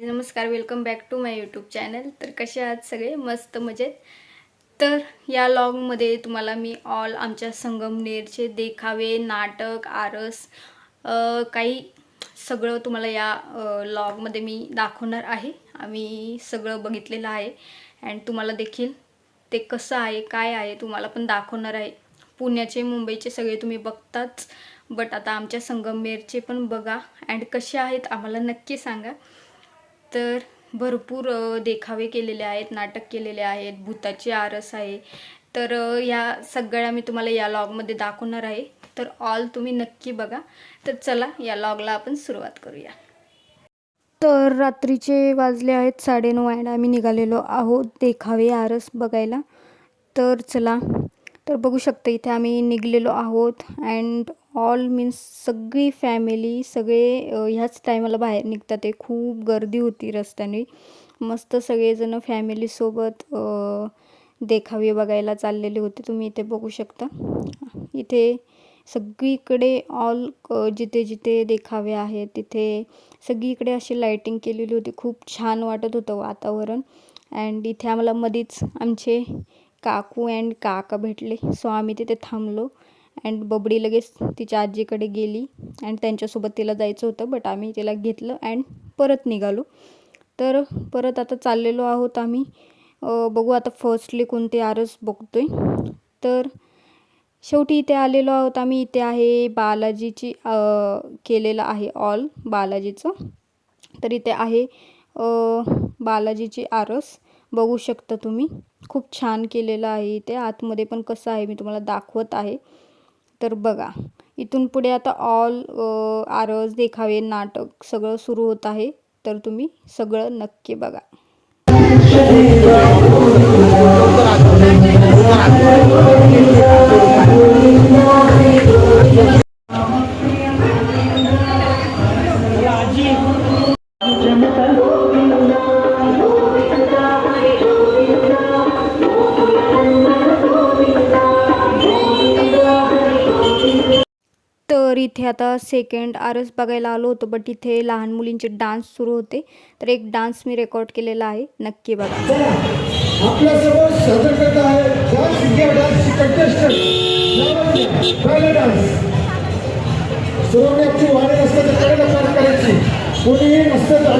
नमस्कार welcome back to my YouTube channel तर कसे आहात सगळे? मस्त मजेत. तर या लॉगमध्ये तुम्हाला मी ऑल आमच्या संगमनेरचे देखावे नाटक आरस काही सगळं तुम्हाला या लॉगमध्ये मी दाखवणार आहे. आम्ही सगळं बघितलेलं आहे. अँड तुम्हाला देखील ते कसं आहे काय आहे तुम्हाला पण दाखवणार आहे. पुण्याचे मुंबईचे सगळे तुम्ही बघताच. बट आता आमच्या संगमनेरचे पण बघा. अँड कसे आहेत आम्हाला नक्की सांगा. तर भरपूर देखावे केलेले आहेत नाटक केलेले आहेत भूताची आरस आहे. तर या सगळ्या मी तुम्हाला या लॉगमध्ये दाखवणार आहे. तर ऑल तुम्ही नक्की बघा. तर चला या लॉगला आपण सुरुवात करूया. तर रात्रीचे वाजले आहेत साडेनऊ अँड आम्ही निघालेलो आहोत देखावे आरस बघायला. तर चला. तर बघू शकता इथे आम्ही निघलेलो आहोत. अँड ऑल मीन्स सगळी फॅमिली सगळे ह्याच टायमाला बाहेर निघतात. ते खूप गर्दी होती रस्त्याने. मस्त सगळेजण फॅमिलीसोबत देखावे बघायला चाललेले होते. तुम्ही इथे बघू शकता. इथे सगळीकडे ऑल जिथे जिथे देखावे आहेत तिथे सगळीकडे अशी लाईटिंग केलेली होती. खूप छान वाटत होतं वातावरण. अँड इथे आम्हाला मध्येच आमचे काकू अँड काका भेटले. सो आम्ही तिथे थांबलो. अँड बबडी लगेच तिच्या आजीकडे गेली अँड त्यांच्यासोबत तिला जायचं होतं बट आम्ही तिला घेतलं अँड परत निघालो. तर परत आता चाललेलो आहोत आम्ही. बघू आता फर्स्टली कोणते आरस बघतोय. तर शेवटी इथे आलेलो आहोत आम्ही. इथे आहे बालाजीची केलेलं आहे ऑल बालाजीचं. तर इथे आहे बालाजीची आरस. बघू शकता तुम्ही. खूप छान केलेलं आहे इथे. आतमध्ये पण कसं आहे मी तुम्हाला दाखवत आहे. तर बघा इथून पुढे आता ऑल आरस देखावे नाटक सगळं सुरू होत आहे. तर तुम्ही सगळं नक्की बघा. इथे आता सेकंड आरस बघायला आलो होतो बट इथे लहान मुलींचे डान्स सुरू होते. तर एक डान्स मी रेकॉर्ड केलेला आहे नक्की बघा. आपल्यासोबत सादर करत आहे डान्स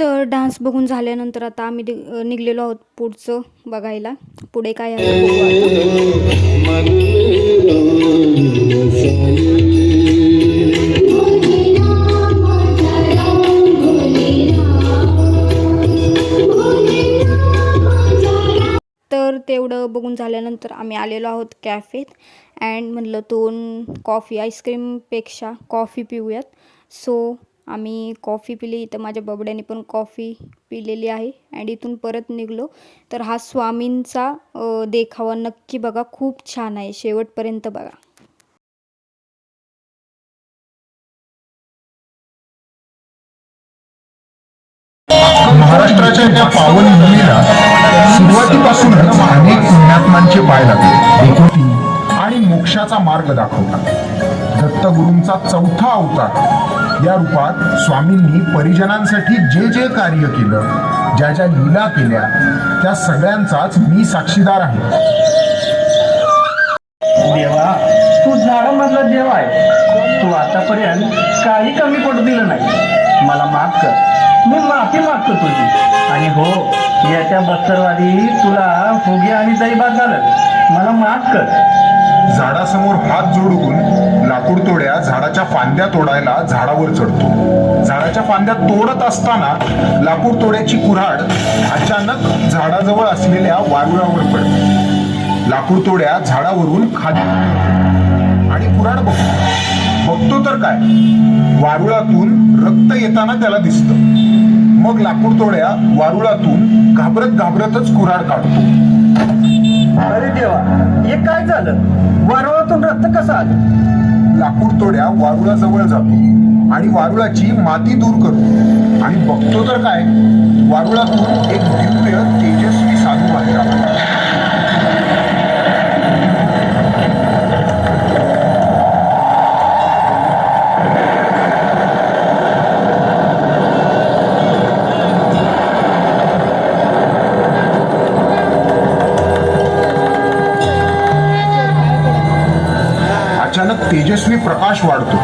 तर डान्स बघून झाल्यानंतर आता आम्ही निघलेलो आहोत पुढचं बघायला. पुढे काय आहे? तर तेवढं बघून झाल्यानंतर आम्ही आलेलो आहोत कॅफेत. अँड म्हटलं दोन कॉफी आईस्क्रीमपेक्षा कॉफी पिऊयात. सो आम्ही कॉफी पिली. इथं माझ्या बबड्याने पण कॉफी पिलेली आहे. अँड इथून परत निघलो. तर हा स्वामींचा देखावा नक्की बघा. खूप छान आहे. शेवटपर्यंत बघा. महाराष्ट्राच्या या पावन भूमीला सुरुवातीपासूनच अनेक पुण्यात्मांचे पाय लागले. आणि मोक्षाचा मार्ग दाखवतात. दत्तगुरूंचा चौथा अवतार. या रूपात स्वामींनी परिजनांसाठी जे जे कार्य केलं ज्या ज्या लीला केल्या त्या सगळ्यांचाच मी साक्षीदार आहे. देवा तू झाडामधला देव आहे. तू आतापर्यंत काही कमी पडू दिलं नाही. मला माफ कर. मी माफी मागतो तुझी. आणि हो याच्या बस्तरवादी तुला फुगे आणि दहीभात झालं मला माफ कर. झाडासमोर हात जोडून लाकूड तोड्या झाडाच्या फांद्या तोडायला झाडावर चढतो. झाडाच्या फांद्या तोडत असताना लाकूड तोड्याची कुऱ्हाड अचानक झाडाजवळ असलेल्या वारुळावर पडते. लाकूड तोड्या झाडावरून खाली आणि कुऱ्हाड बघतो. बघतो तर काय? वारुळातून रक्त येताना त्याला दिसतं. मग लाकूड तोड्या वारुळातून घाबरत घाबरतच कुऱ्हाड काढतो. अरे देवा हे काय झालं? वारुळातून रक्त कसं आलं? लाकूड तोड्या वारुळाजवळ जातो आणि वारुळाची माती दूर करतो. आणि बघतो तर काय? वारुळातून एक दिव्य तेजस्वी साधू बाहेर आला. तेजस्वी प्रकाश वाढतो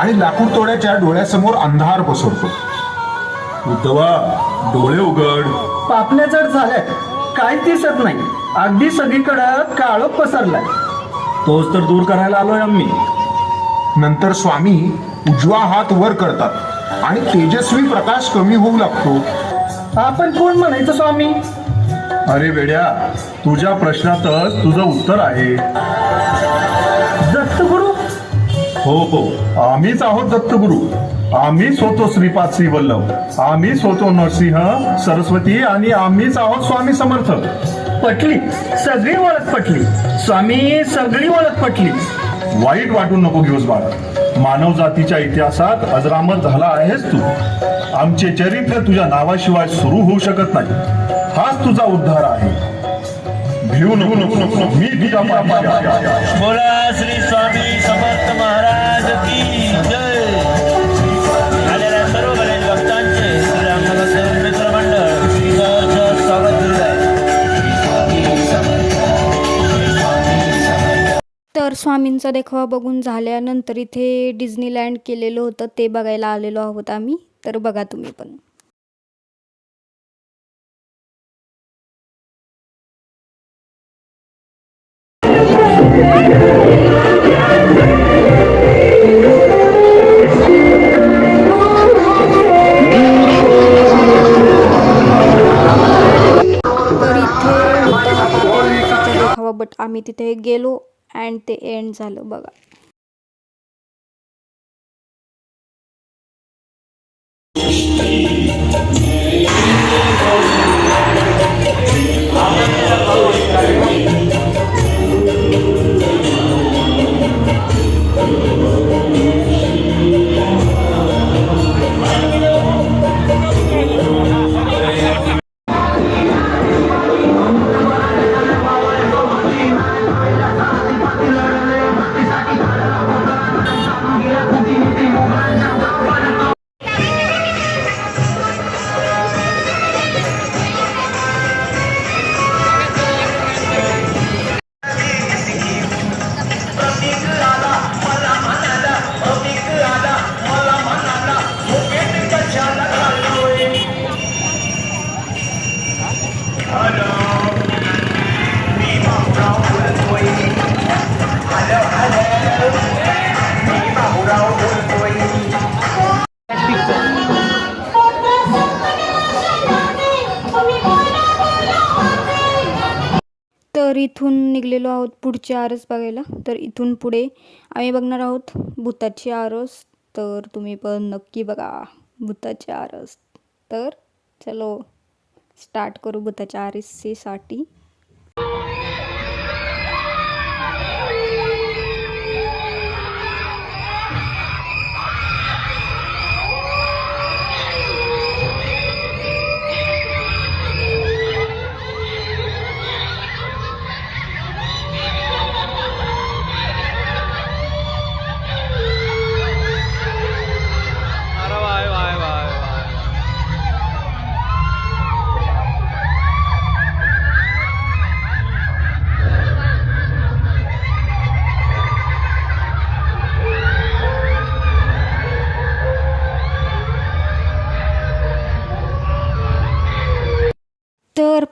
आणि लाकूड तोड्याच्या डोळ्यासमोर अंधार पसरतो. उद्धवा डोळे उघड. पापण्या जड झाल्यात. काय दिसत नाही. अगदी सगळीकडं काळो पसरलाय. तोच तर दूर करायला आलोय आम्ही. नंतर स्वामी उजवा हात वर करतात आणि तेजस्वी प्रकाश कमी होऊ लागतो. आपण कोण म्हणायचं स्वामी? अरे वेड्या तुझ्या प्रश्नातच तुझं उत्तर आहे. हो हो. आम्हीच आहोत दत्तगुरु. आम्हीच होतो श्रीपाद श्री वल्लभ. आम्हीच होतो नरसिंह सरस्वती आणि आम्हीच आहोत स्वामी समर्थ. पटली. सगळी ओळख पटली. स्वामी सगळी ओळख पटली. वाईट वाटून नको घेऊस बाळा. मानव जातीच्या इतिहासात अजरामर झाला आहेस तू. आमचे चरित्र तुझ्या नावाशिवाय सुरू होऊ शकत नाही. हाच तुझा उद्धार आहे. भिऊ नको. नको मी बोला श्री स्वामी समर्थ महाराज. तर स्वामींचा देखावा बघून झाल्यानंतर इथे डिझनीलँड केलेलं होतं ते बघायला आलेलो आहोत आम्ही तर बघा तुम्ही पण इथे देखावा बट आम्ही तिथे गेलो अँड ते एंड झालं बघा. तर इथून निघलेलो आहोत पुढचे आरस बघायला. तर इथून पुढे आम्ही बघणार आहोत भूताचे आरस. तर तुम्ही पण नक्की बघा भूताचे आरस. तर चलो स्टार्ट करू भूताच्या आरसीसाठी.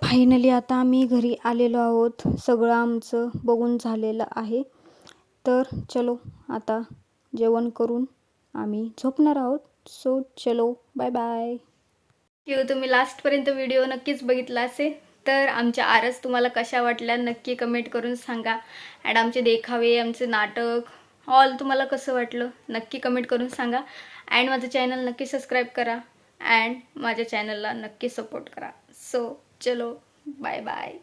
फायनली आता आम्ही घरी आलेलो आहोत. सगळं आमचं बघून झालेलं आहे. तर चलो आता जेवण करून आम्ही झोपणार आहोत. सो चलो बाय बाय किंवा तुम्ही लास्टपर्यंत व्हिडिओ नक्कीच बघितला असेल. तर आमच्या आरस तुम्हाला कशा वाटल्या नक्की कमेंट करून सांगा. अँड आमचे देखावे आमचे नाटक ऑल तुम्हाला कसं वाटलं नक्की कमेंट करून सांगा. अँड माझं चॅनल नक्की सबस्क्राईब करा. अँड माझ्या चॅनलला नक्की सपोर्ट करा. सो चलो बाय बाय